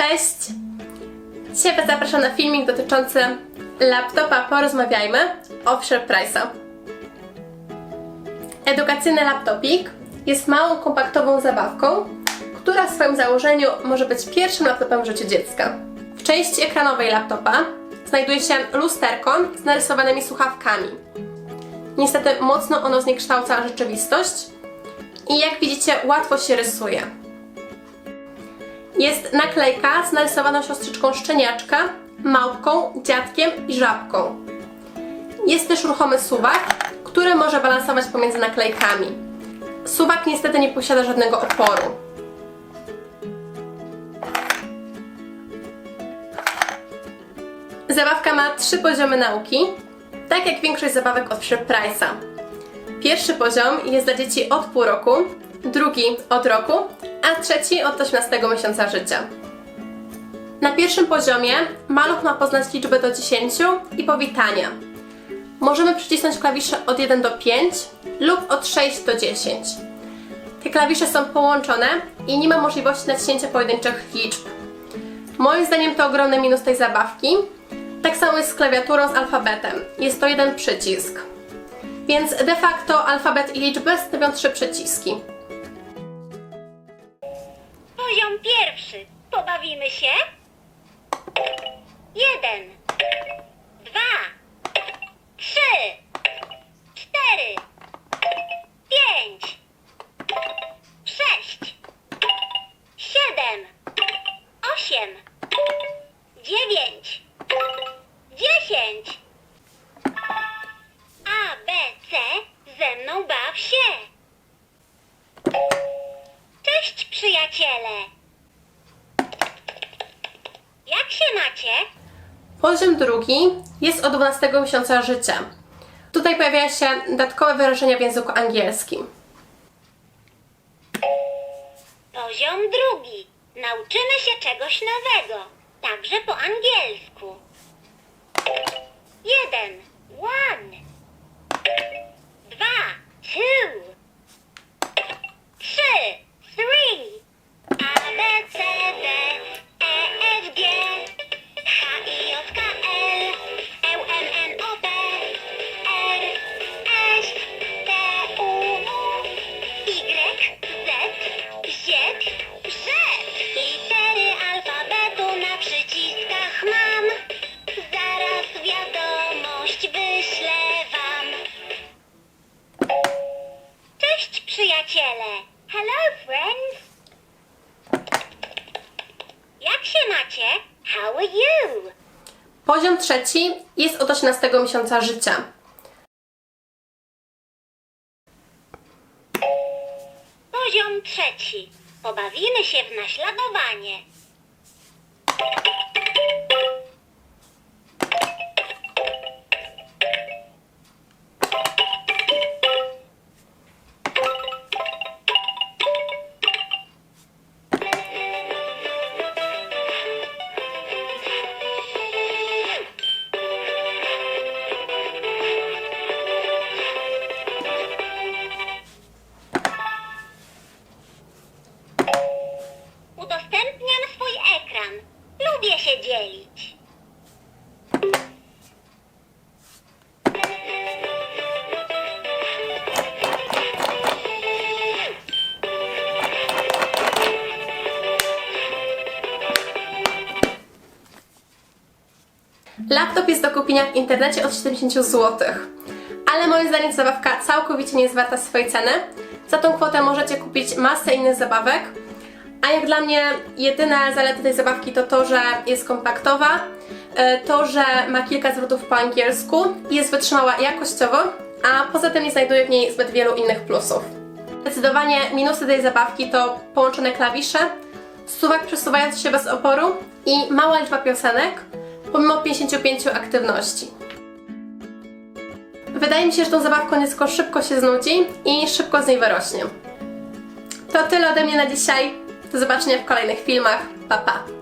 Cześć! Dzisiaj Was zapraszam na filmik dotyczący laptopa Porozmawiajmy o Price'a. Edukacyjny laptopik jest małą, kompaktową zabawką, która w swoim założeniu może być pierwszym laptopem w życiu dziecka. W części ekranowej laptopa znajduje się lusterko z narysowanymi słuchawkami. Niestety mocno ono zniekształca rzeczywistość i jak widzicie łatwo się rysuje. Jest naklejka z narysowaną siostrzyczką szczeniaczka, małpką, dziadkiem i żabką. Jest też ruchomy suwak, który może balansować pomiędzy naklejkami. Suwak niestety nie posiada żadnego oporu. Zabawka ma trzy poziomy nauki, tak jak większość zabawek od Price'a. Pierwszy poziom jest dla dzieci od pół roku, drugi od roku, a trzeci od 18 miesiąca życia. Na pierwszym poziomie maluch ma poznać liczbę do 10 i powitania. Możemy przycisnąć klawisze od 1 do 5 lub od 6 do 10. Te klawisze są połączone i nie ma możliwości naciśnięcia pojedynczych liczb. Moim zdaniem to ogromny minus tej zabawki. Tak samo jest z klawiaturą z alfabetem. Jest to jeden przycisk. Więc de facto alfabet i liczby stanowią trzy przyciski. Pierwszy. Pobawimy się? Jeden, dwa, trzy, cztery, pięć, sześć, siedem, osiem, dziewięć, Poziom drugi jest od 12 miesiąca życia. Tutaj pojawiają się dodatkowe wyrażenia w języku angielskim. Poziom drugi. Nauczymy się czegoś nowego, także po angielsku. Jeden. One. Macie? How are you? Poziom trzeci jest od 18 miesiąca życia. Poziom trzeci. Pobawimy się w naśladowanie. Laptop jest do kupienia w internecie od 70 zł. Ale moim zdaniem zabawka całkowicie nie jest warta swojej ceny. Za tą kwotę możecie kupić masę innych zabawek. A jak dla mnie jedyna zaleta tej zabawki to to, że jest kompaktowa, e, to, że ma kilka zwrotów po angielsku jest wytrzymała jakościowo, a poza tym nie znajduję w niej zbyt wielu innych plusów. Zdecydowanie minusy tej zabawki to połączone klawisze, suwak przesuwający się bez oporu i mała liczba piosenek, pomimo 55 aktywności. Wydaje mi się, że tą zabawką dziecko szybko się znudzi i szybko z niej wyrośnie. To tyle ode mnie na dzisiaj. Do zobaczenia w kolejnych filmach. Pa pa!